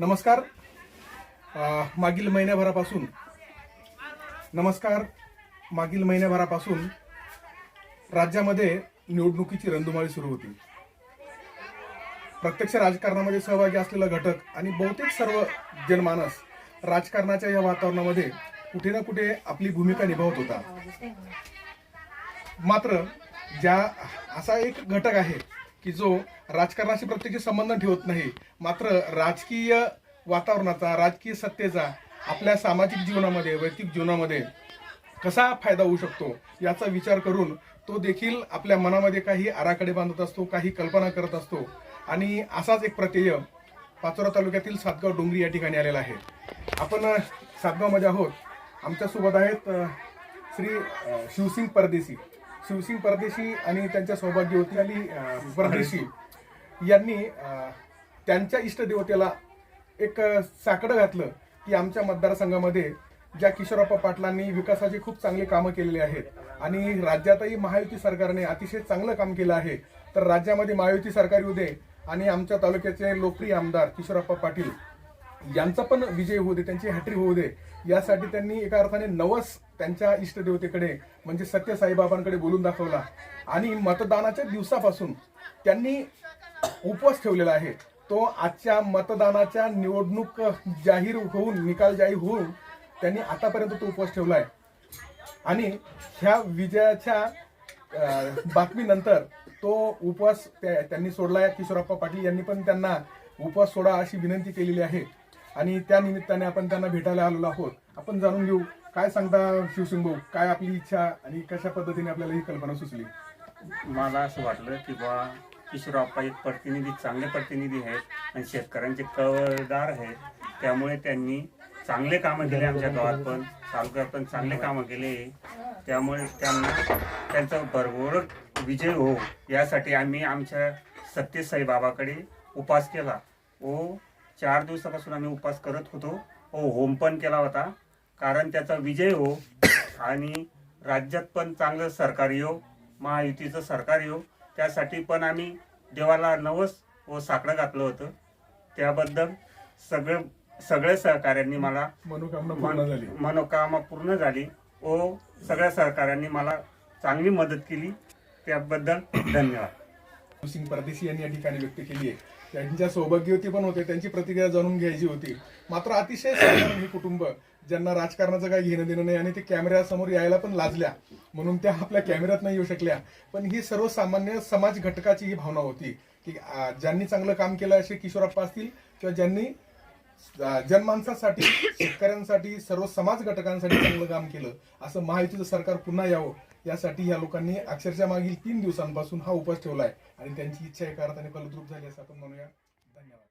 नमस्कार. मागील महिन्याभरापासून नमस्कार मागील महिन्याभरापासून राज्यामध्ये निवडणुकीची रंदुमाळी सुरू होती. प्रत्यक्ष राजकारणामध्ये सहभागी असलेला घटक आणि बहुतेक सर्व जनमानस राजकारणाच्या या वातावरणामध्ये कुठे ना कुठे आपली भूमिका निभावत होता. मात्र ज्या असा एक घटक आहे की जो राजकारणाशी प्रत्यक्ष संबंध ठेवत नाही मात्र राजकीय वातावरणाचा राजकीय सत्तेचा आपल्या सामाजिक जीवनामध्ये वैयक्तिक जीवनामध्ये कसा फायदा होऊ शकतो याचा विचार करून तो देखील आपल्या मनामध्ये काही आराखडे बांधत असतो काही कल्पना करत असतो. आणि असाच एक प्रत्यय पाचोरा तालुक्यातील सातगाव डोंगरी या ठिकाणी आलेला आहे. आपण सातगावमध्ये आहोत. आमच्यासोबत आहेत श्री शिवसिंग परदेशी. शिवसिंग परदेशी आणि त्यांच्या सौभाग्यवती आणि परदेशी यांनी त्यांच्या इष्टदेवतेला एक साकडं घातलं की आमच्या मतदारसंघामध्ये ज्या किशोरप्पा पाटलांनी विकासाची खूप चांगली कामं केलेली आहेत आणि राज्यातही महायुती सरकारने अतिशय चांगलं काम केलं आहे तर राज्यामध्ये महायुती सरकार येऊ दे आणि आमच्या तालुक्याचे लोकप्रिय आमदार किशोरप्पा पाटील यांचा पण विजय होऊ दे त्यांची हॅट्रिक होऊ दे यासाठी त्यांनी एका अर्थाने नवस त्यांच्या इष्टदेवतेकडे म्हणजे सत्य साईबाबांकडे बोलून दाखवला. आणि मतदानाच्या दिवसापासून त्यांनी उपवास ठेवलेला आहे. तो आजच्या मतदानाच्या निवडणूक जाहीर होऊन निकाल जाहीर होऊन त्यांनी आतापर्यंत तो उपवास ठेवला आहे आणि ह्या विजयाच्या बातमीनंतर तो उपवास त्या- त्यांनी आहे किशोरप्पा पाटील यांनी पण त्यांना उपवास सोडा अशी विनंती केलेली आहे. आणि त्या निमित्ताने आपण त्यांना भेटायला आलेलो आहोत. आपण जाणून घेऊ काय सांगता शिवसिंग भाऊ काय आपली इच्छा आणि कशा पद्धतीने आपल्याला ही कल्पना सुचली? मला असं वाटलं की बा किशोरप्पा एक प्रतिनिधी चांगले प्रतिनिधी आहेत आणि शेतकऱ्यांचे कवळदार आहेत. त्यामुळे त्यांनी चांगले कामं केले आमच्या गावात पण. तालुक्यात पण चांगले कामं केले. त्यामुळे त्यांना त्यांचा भरभर विजय हो यासाठी आम्ही आमच्या सत्यसाई बाबाकडे उपास केला. व चार दिवसापासून आम्ही उपास करत होतो. व होम पण केला होता. कारण त्याचा विजय हो. आणि राज्यात पण चांगलं सरकार येऊ महायुतीचं सरकार येऊ त्यासाठी पण आम्ही देवाला नवस व साकडं घातलं होतं. त्याबद्दल सगळे सगळ्या सहकाऱ्यांनी मला मनोकामना पूर्ण झाली. मनोकामना पूर्ण झाली. व सगळ्या सहकाऱ्यांनी मला चांगली मदत केली. त्याबद्दल धन्यवाद. सिंग परदेशी यांनी या ठिकाणी व्यक्त केली आहे. त्यांच्या सौभाग्यवती पण होते त्यांची प्रतिक्रिया जाणून घ्यायची होती. मात्र अतिशय साधारण हे कुटुंब ज्यांना राजकारणाचं काही घेणं देणं नाही आणि ते कॅमेऱ्यासमोर यायला पण लाजल्या. म्हणून त्या आपल्या कॅमेऱ्यात नाही येऊ शकल्या. पण ही सर्वसामान्य समाज घटकाची ही भावना होती की ज्यांनी चांगलं काम केलं असे किशोरप्पा असतील किंवा ज्यांनी जनमानसासाठी शेतकऱ्यांसाठी सर्व समाज घटकांसाठी चांगलं काम केलं असं महायुतीचं सरकार पुन्हा यावं यासाठी या लोकांनी अक्षरशः मागील तीन दिवसांपासून हा उपवास ठेवलाय. आणि त्यांची इच्छा एका अर्थाने फलद्रूप झाली असं आपण म्हणूया. धन्यवाद.